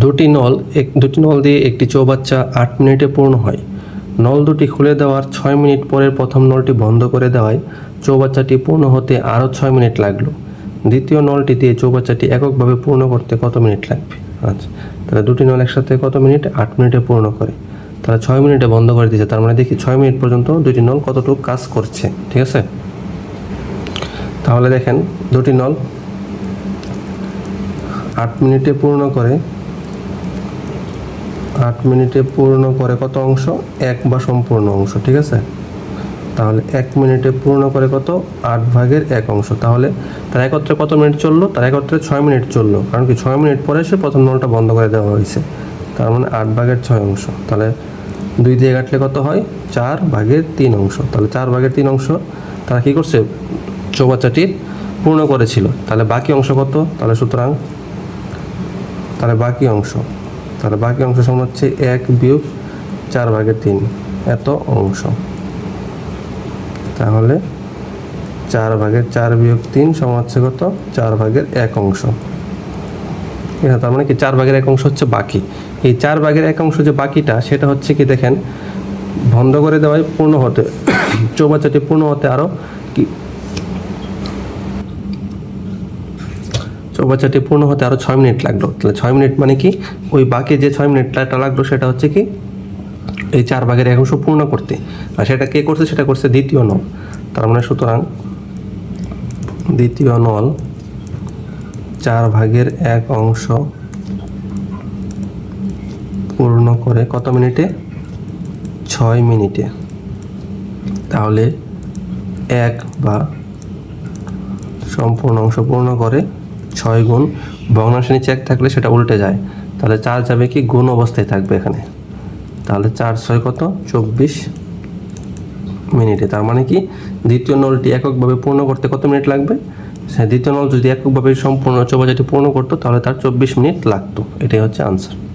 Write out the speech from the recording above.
দুটি নল, এক, দুটি নল দিয়ে একটি চৌবাচ্চা আট মিনিটে পূর্ণ হয়। নল দুটি খুলে দেওয়ার ছয় মিনিট পরের প্রথম নলটি বন্ধ করে দেওয়ায় চৌবাচ্চাটি পূর্ণ হতে আরও ছয় মিনিট লাগল। দ্বিতীয় নলটি দিয়ে চৌবাচ্চাটি এককভাবে পূর্ণ করতে কত মিনিট লাগবে? আচ্ছা তাহলে দুটি নল একসাথে কত মিনিট? আট মিনিটে পূর্ণ করে। তাহলে ছয় মিনিটে বন্ধ করে দিয়েছে, তার মানে দেখি ছয় মিনিট পর্যন্ত দুটি নল কতটুকু কাজ করছে, ঠিক আছে? তাহলে দেখেন, দুটি নল আট মিনিটে পূর্ণ করে আট মিনিটে পূর্ণ করে কত অংশ? এক বা সম্পূর্ণ অংশ, ঠিক আছে? তাহলে এক মিনিটে পূর্ণ করে কত? আট ভাগের এক অংশ। তাহলে তার একত্রে কত মিনিট চলল? তার একত্রে ছয় মিনিট চলল। কারণ কি? ছয় মিনিট পরে সে প্রথম নলটা বন্ধ করে দেওয়া হয়েছে। তার মানে আট ভাগের ছয় অংশ। তাহলে দুই দিয়ে কাটলে কত হয়? চার ভাগের তিন অংশ। তাহলে চার ভাগের তিন অংশ তারা কী করছে? চৌবাচ্চাটি পূর্ণ করেছিল। তাহলে বাকি অংশ কত? তাহলে সুতরাং তাহলে বাকি অংশ তাহলে বাকি অংশ সমান হচ্ছে এক বিয়োগ চার ভাগের তিন। এত অংশ। তাহলে চার ভাগের চার বিয়োগ তিন সমান হচ্ছে কত? চার ভাগের এক অংশ। আছে, তার মানে কি চার ভাগের এক অংশ হচ্ছে বাকি। এই চার ভাগের এক অংশ যে বাকিটা সেটা হচ্ছে কি দেখেন বন্ধ করে দেওয়ায় পূর্ণ হতে চৌবাচ্চাটি পূর্ণ হতে আরও কি চৌবাচ্চাটি পূর্ণ হতে আরও ছয় মিনিট লাগল। তাহলে ছয় মিনিট মানে কি? ওই বাকি যে ছয় মিনিটটা লাগল সেটা হচ্ছে কি? এই চার ভাগের এক অংশ পূর্ণ করতে। আর সেটা কে করছে? সেটা করছে দ্বিতীয় নল। তার মানে সুতরাং দ্বিতীয় নল চার ভাগের এক অংশ পূর্ণ করে কত মিনিটে? ছয় মিনিটে। তাহলে এক বা সম্পূর্ণ অংশ পূর্ণ করে ছয় গুণ ভগ্নাংশে নিচে এক থাকলে সেটা উল্টে যায়। তাহলে চার যাবে কি? গুণ অবস্থায় থাকবে এখানে। তাহলে চার ছয় কত? চব্বিশ মিনিটে। তার মানে কি? দ্বিতীয় নলটি এককভাবে পূর্ণ করতে কত মিনিট লাগবে? সে দ্বিতীয় নল যদি এককভাবে সম্পূর্ণ চৌবাজাটি পূর্ণ করতো, তাহলে তার চব্বিশ মিনিট লাগতো। এটাই হচ্ছে আনসার